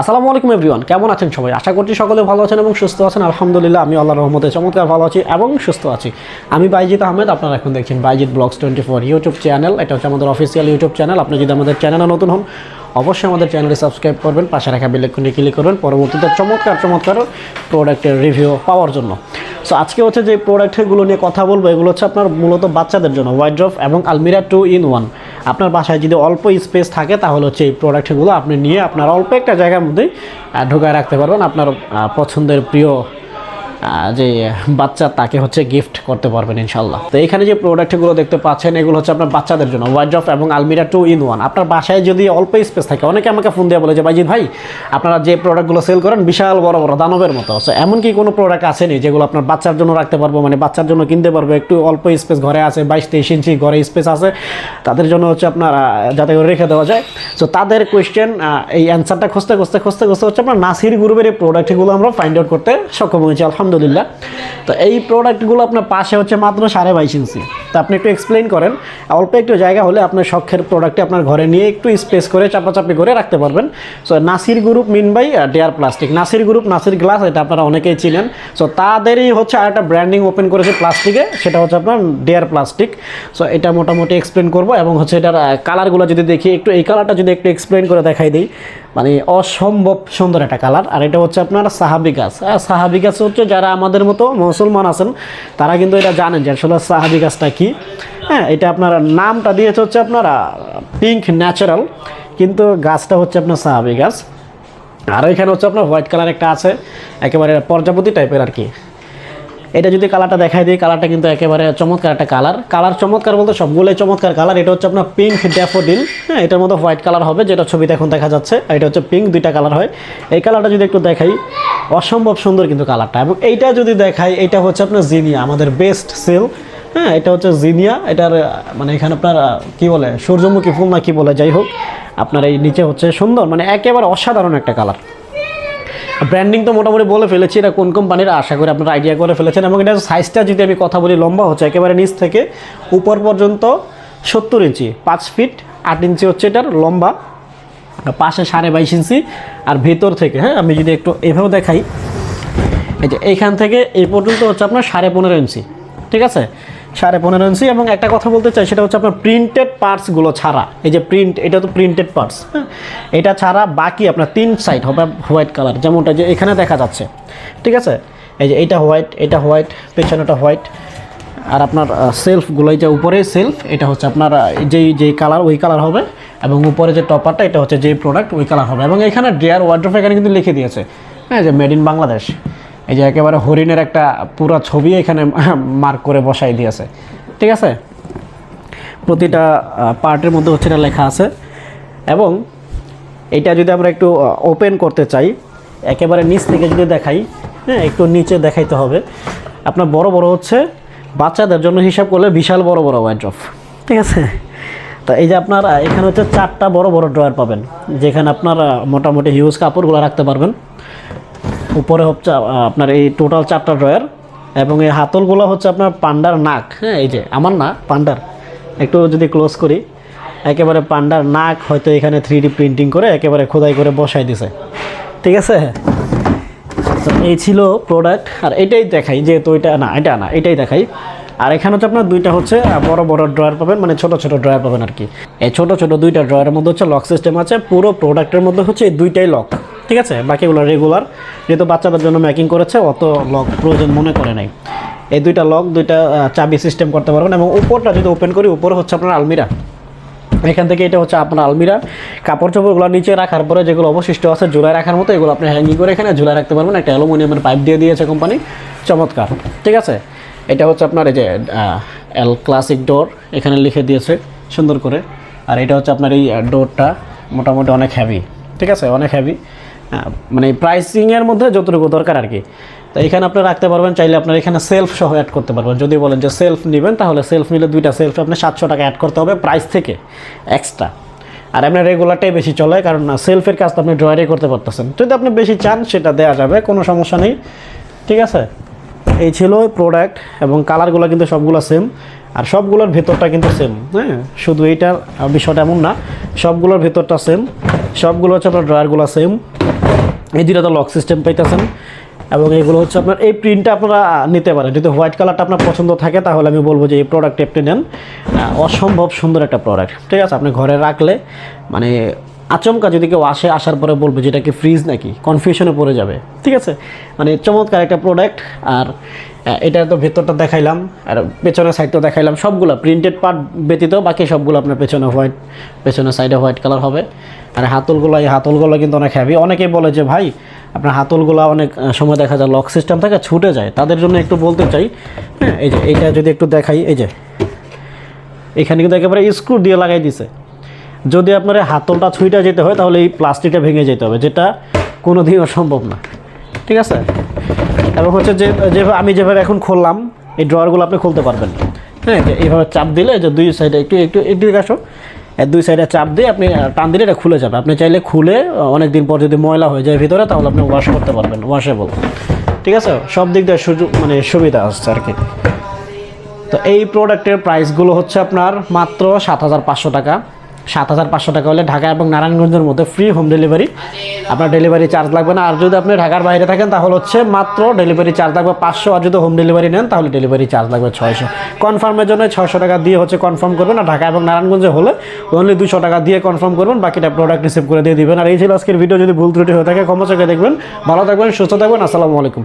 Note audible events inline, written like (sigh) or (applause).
আসসালামু আলাইকুম এভরিওয়ান, কেমন আছেন সবাই? আশা করছি সকলে ভালো আছেন এবং সুস্থ আছেন। আলহামদুলিল্লাহ, আমি আল্লাহ রহমতে চমৎকার ভালো আছি এবং সুস্থ আছি। আমি বাইজিৎ আহমেদ, আপনারা এখন দেখছেন Baijit blogs twenty four YouTube channel. এটা হচ্ছে আমাদের অফিসিয়াল ইউটিউব চ্যানেল। আপনি যদি আমাদের চ্যানেলে নতুন হন, অবশ্যই আমাদের চ্যানেলে সাবস্ক্রাইব করবেন, পাশে রাখা বেলেকনে ক্লিক করবেন। পরবর্তীতে চমৎকার চমৎকার প্রোডাক্টের রিভিউ পাওয়ার জন্য। সো আজকে হচ্ছে যে প্রোডাক্টগুলো নিয়ে কথা বলব, এগুলো হচ্ছে আপনার মূলত বাচ্চাদের জন্য ওয়াইড্রফ এবং আলমিরা টু ইন ওয়ান আপনার বাসায় যদি অল্প স্পেস থাকে, তাহলে হচ্ছে এই প্রোডাক্টগুলো আপনি নিয়ে আপনার অল্প একটা জায়গার মধ্যে ঢোকায় রাখতে পারবেন। আপনার পছন্দের প্রিয় যে বাচ্চা তাকে হচ্ছে গিফট করতে পারবেন ইনশাল্লাহ তো এখানে যে প্রোডাক্টগুলো দেখতে পাচ্ছেন, এগুলো হচ্ছে আপনার বাচ্চাদের জন্য ওয়াইড্রফ এবং আলমিরা টু ইন ওয়ান আপনার বাসায় যদি অল্প স্পেস থাকে, অনেকে আমাকে ফোন দিয়ে বলে যে বাইজিৎ ভাই, আপনারা যে প্রোডাক্টগুলো সেল করেন, বিশাল বড় বড়, দানবের মতো। সো এমন কি কোনো প্রোডাক্ট আসেনি যেগুলো আপনার বাচ্চার জন্য রাখতে পারব? মানে বাচ্চার জন্য কিনতে পারব? একটু অল্প স্পেস ঘরে আছে, বাইশ তেইশ ইঞ্চি ঘরে স্পেস আছে। তাদের জন্য হচ্ছে আপনার যাতে করে রেখে দেওয়া যায়। সো তাদের কোয়েশ্চেন এই অ্যান্সারটা খুঁজতে খুঁজতে খুঁজতে খুঁজতে হচ্ছে আপনার নাসির গ্রুপের এই প্রোডাক্টগুলো আমরা ফাইন্ড আউট করতে সক্ষম হয়েছি, আলহামদুলিল্লাহ। তো এই প্রোডাক্টগুলো আপনার পাশে হচ্ছে মাত্র সাড়ে বাইশ ইঞ্চি। তো আপনি একটু এক্সপ্লেন করেন। অল্প একটু জায়গা হলে আপনার শখের প্রোডাক্টে আপনার ঘরে নিয়ে একটু স্পেস করে চাপাচাপি করে রাখতে পারবেন। So Nasir group mean by their plastic Nasir group Nasir glass এটা আপনারা অনেকেই চিনেন। সো তাদেরই হচ্ছে আর একটা ব্র্যান্ডিং ওপেন করেছে প্লাস্টিকে সেটা হচ্ছে আপনার ডেয়ার প্লাস্টিক সো এটা মোটামুটি এক্সপ্লেন করব এবং হচ্ছে এটার কালারগুলো যদি দেখি, একটু এই কালারটা যদি একটু এক্সপ্লেন করে দেখাই দিই। মানে অসম্ভব সুন্দর একটা কালার। আর এটা হচ্ছে আপনার সাহাবি গাছ। সাহাবি গাছ হচ্ছে যারা আমাদের মতো মুসলমান আছেন, তারা কিন্তু এটা জানেন যে আসলে সাহাবি গাছটা কী। হ্যাঁ এটা আপনার নামটা দিয়েছে হচ্ছে আপনার পিঙ্ক ন্যাচারাল কিন্তু গাছটা হচ্ছে আপনার সাহাবি গাছ। আর এখানে হচ্ছে আপনার হোয়াইট কালার একটা আছে, একেবারে প্রজাপতি টাইপের আর কি। এটা যদি কালারটা দেখাই দিই কালারটা কিন্তু একেবারে চমৎকার একটা কালার কালার চমৎকার বলতে সবগুলোই চমৎকার কালার এটা হচ্ছে আপনার পিঙ্ক ড্যাফোডিল হ্যাঁ এটার মধ্যে হোয়াইট কালার হবে, যেটা ছবিতে এখন দেখা যাচ্ছে। আর এটা হচ্ছে পিঙ্ক দুইটা কালার হয়। এই কালারটা যদি একটু দেখাই, অসম্ভব সুন্দর কিন্তু কালারটা এবং এইটা যদি দেখাই এটা হচ্ছে আপনার জিনিয়া আমাদের বেস্ট সেল হ্যাঁ এটা হচ্ছে জিনিয়া এটার মানে এখানে আপনার, কি বলে, সূর্যমুখী ফুল না কি বলে, যাই হোক, আপনার এই নিচে হচ্ছে সুন্দর। মানে একেবারে অসাধারণ একটা কালার ব্র্যান্ডিং তো মোটামুটি বলে ফেলেছি, এটা কোন কোম্পানির আশা করি আপনারা আইডিয়া করে ফেলেছেন। এবং এটা সাইজটা যদি আমি কথা বলি লম্বা, হচ্ছে একেবারে নিচ থেকে উপর পর্যন্ত সত্তর ইঞ্চি, পাঁচ ফিট আট ইঞ্চি হচ্ছে এটার লম্বা, পাশে সাড়ে বাইশ ইঞ্চি, আর ভেতর থেকে হ্যাঁ আমি যদি একটু এভাবে দেখাই, এই যে এইখান থেকে এই পর্যন্ত হচ্ছে আপনার সাড়ে পনেরো ইঞ্চি, ঠিক আছে? সাড়ে পনেরো ইঞ্চি এবং একটা কথা বলতে চাই, সেটা হচ্ছে আপনার প্রিন্টেড পার্টসগুলো ছাড়া। এই যে প্রিন্ট এটা তো প্রিন্টেড পার্টস হ্যাঁ? এটা ছাড়া বাকি আপনার তিন সাইড হবে হোয়াইট কালার যেমনটা যে এখানে দেখা যাচ্ছে, ঠিক আছে? এই যে এটা হোয়াইট এটা হোয়াইট পেছনেটা হোয়াইট আর আপনার সেলফগুলো যে উপরে সেলফ এটা হচ্ছে আপনার যেই যেই কালার ওই কালার হবে, এবং উপরে যে টপারটা এটা হচ্ছে যেই প্রোডাক্ট ওই কালার হবে। এবং এখানে ড্রেয়ার ওয়ার্ড্রোফ এখানে কিন্তু লিখে দিয়েছে হ্যাঁ যে মেড ইন বাংলাদেশ এই যে একেবারে হরিণের একটা পুরো ছবি এখানে (laughs) মার্ক করে বসাই দিয়েছে। ঠিক আছে? প্রতিটা পার্টের মধ্যে হচ্ছে এটা লেখা আছে। এবং এটা যদি আমরা একটু ওপেন করতে চাই, একেবারে নিচ থেকে যদি দেখাই হ্যাঁ একটু নিচে দেখাইতে হবে। আপনার বড় বড় হচ্ছে, বাচ্চাদের জন্য হিসাব করলে বিশাল বড় বড় ওয়াইড্রফ ঠিক আছে? তো এই যে আপনার এখানে হচ্ছে চারটা বড় বড় ড্রয়ার পাবেন, যেখানে আপনার মোটামুটি হিউজ কাপড়গুলো রাখতে পারবেন। উপরে হচ্ছে আপনার এই টোটাল চারটা ড্রয়ার এবং এই হাতলগুলো হচ্ছে আপনার পান্ডার নাক হ্যাঁ এই যে, আমার না, পান্ডার। একটু যদি ক্লোজ করি, একেবারে পান্ডার নাক হয়তো এখানে থ্রি প্রিন্টিং করে একেবারে খোদাই করে বসাই দিছে। ঠিক আছে? এই ছিল প্রোডাক্ট আর এটাই দেখাই, যেহেতু এটা না এটা না, এটাই দেখাই। আর এখানে হচ্ছে আপনার দুইটা হচ্ছে বড় বড় ড্রয়ার পাবেন মানে ছোট ছোট ড্রয়ার পাবেন আর কি। এই ছোট ছোট দুইটা ড্রয়ারের মধ্যে হচ্ছে লক সিস্টেম আছে, পুরো প্রোডাক্টের মধ্যে হচ্ছে এই দুইটাই লক ঠিক আছে? বাকিগুলো রেগুলার যেহেতু বাচ্চাদের জন্য ম্যাকিং করেছে, অত লক প্রয়োজন মনে করে নাই। এই দুইটা লক দুইটা চাবি সিস্টেম করতে পারবেন এবং উপরটা যদি ওপেন করি, উপরে হচ্ছে আপনার আলমিরা। এখান থেকে এটা হচ্ছে আপনার আলমিরা। কাপড় চোপড়গুলো নিচে রাখার পরে যেগুলো অবশিষ্ট আছে ঝুলাই রাখার মতো এগুলো আপনি হ্যাঙ্গিং করে এখানে ঝুলাই রাখতে পারবেন। একটা অ্যালুমিনিয়ামের পাইপ দিয়ে দিয়েছে কোম্পানি চমৎকার। ঠিক আছে? এটা হচ্ছে আপনার এই যে এল ক্লাসিক ডোর এখানে লিখে দিয়েছে সুন্দর করে। আর এটা হচ্ছে আপনার এই ডোরটা মোটামুটি অনেক হ্যাভি ঠিক আছে? অনেক হ্যাভি মানে প্রাইসিংয়ের মধ্যে যতটুকু দরকার আর কি। তো এখানে আপনি রাখতে পারবেন, চাইলে আপনার এখানে সেলফ সহ অ্যাড করতে পারবেন। যদি বলেন যে সেলফ নেবেন, তাহলে সেলফ নিলে দুইটা সেলফ আপনি সাতশো টাকা অ্যাড করতে হবে প্রাইস থেকে এক্সট্রা আর আপনার রেগুলারটাই বেশি চলে, কারণ না সেলফের কাজ তো আপনি ড্রয়ারে করতে পারতেছেন। যদি আপনি বেশি চান, সেটা দেওয়া যাবে, কোনো সমস্যা নেই। ঠিক আছে? এই ছিল প্রোডাক্ট এবং কালারগুলো কিন্তু সবগুলো সেম আর সবগুলোর ভেতরটা কিন্তু সেম হ্যাঁ? শুধু এইটার বিষয়টা এমন না, সবগুলোর ভেতরটা সেম সবগুলো হচ্ছে আপনার ড্রয়ারগুলো সেম এই দুটা তো লক সিস্টেম পাইতেছেন। এবং এগুলো হচ্ছে আপনার, এই প্রিন্টটা আপনারা নিতে পারেন। যদি হোয়াইট কালারটা আপনার পছন্দ থাকে, তাহলে আমি বলব যে এই প্রোডাক্টটা আপনি নেন। অসম্ভব সুন্দর একটা প্রোডাক্ট ঠিক আছে, আপনি ঘরে রাখলে মানে আচমকা যদি কেউ আসে, আসার পরে বলবে যে এটা কি ফ্রিজ নাকি? কনফিউশনে পড়ে যাবে। ঠিক আছে? মানে চমৎকার একটা প্রোডাক্ট আর এটার তো ভেতরটা দেখাইলাম, আর পেছনের সাইডটা দেখাইলাম, সবগুলো প্রিন্টেড পার্ট ব্যতীত বাকি সবগুলো আপনার পেছনে হোয়াইট পেছনের সাইডে হোয়াইট কালার হবে। আর হাতলগুলো, এই হাতলগুলো কিন্তু অনেক হ্যাভি অনেকেই বলে যে, ভাই, আপনার হাতলগুলো অনেক সময় দেখা যায় লক সিস্টেম থেকে, ছুটে যায়। তাদের জন্য একটু বলতে চাই হ্যাঁ এই যে, এইটা যদি একটু দেখাই, এই যে, এখানে কিন্তু একেবারে স্ক্রু দিয়ে লাগাই দিছে। যদি আপনার হাতলটা ছুঁইটা যেতে হয়, তাহলে এই প্লাস্টিকটা ভেঙে যেতে হবে, যেটা কোনো দিনও সম্ভব না। ঠিক আছে? এবং হচ্ছে যে যেভাবে আমি যেভাবে এখন খুললাম, এই ড্রয়ারগুলো আপনি খুলতে পারবেন। হ্যাঁ এইভাবে চাপ দিলে যে দুই সাইডে একটু একটু একটু আসো। দুই সাইডে চাপ দিয়ে আপনি টান দিলে এটা খুলে যাবে। আপনি চাইলে খুলে অনেক দিন পর যদি ময়লা হয়ে যায় ভিতরে, তাহলে আপনি ওয়াশ করতে পারবেন ওয়াশেবল ঠিক আছে? সব দিক দিয়ে সুযোগ মানে সুবিধা আসছে আর কি। তো এই প্রোডাক্টের প্রাইসগুলো হচ্ছে আপনার মাত্র সাত হাজার পাঁচশো টাকা। সাত হাজার পাঁচশো টাকা হলে ঢাকা এবং নারায়ণগঞ্জের মধ্যে ফ্রি হোম ডেলিভারি আপনার ডেলিভারি চার্জ লাগবে না। আর যদি আপনি ঢাকার বাইরে থাকেন, তাহলে হচ্ছে মাত্র ডেলিভারি চার্জ লাগবে পাঁচশো। আর যদি হোম ডেলিভারি নেন, তাহলে ডেলিভারি চার্জ লাগবে ছয়শো। কনফার্মের জন্য ছয়শো টাকা দিয়ে হচ্ছে কনফার্ম করবেন। আর ঢাকা এবং নারায়ণগঞ্জে হলে অনলি দুশো টাকা দিয়ে কনফার্ম করবেন। বাকিটা প্রোডাক্ট রিসিভ করে দিয়ে দিবেন। আর এই ছিল আজকের ভিডিও যদি ভুল ত্রুটি হয়ে থাকে, ক্ষমা চোখে দেখবেন। ভালো থাকবেন, সুস্থ থাকবেন। আসসালামু আলাইকুম।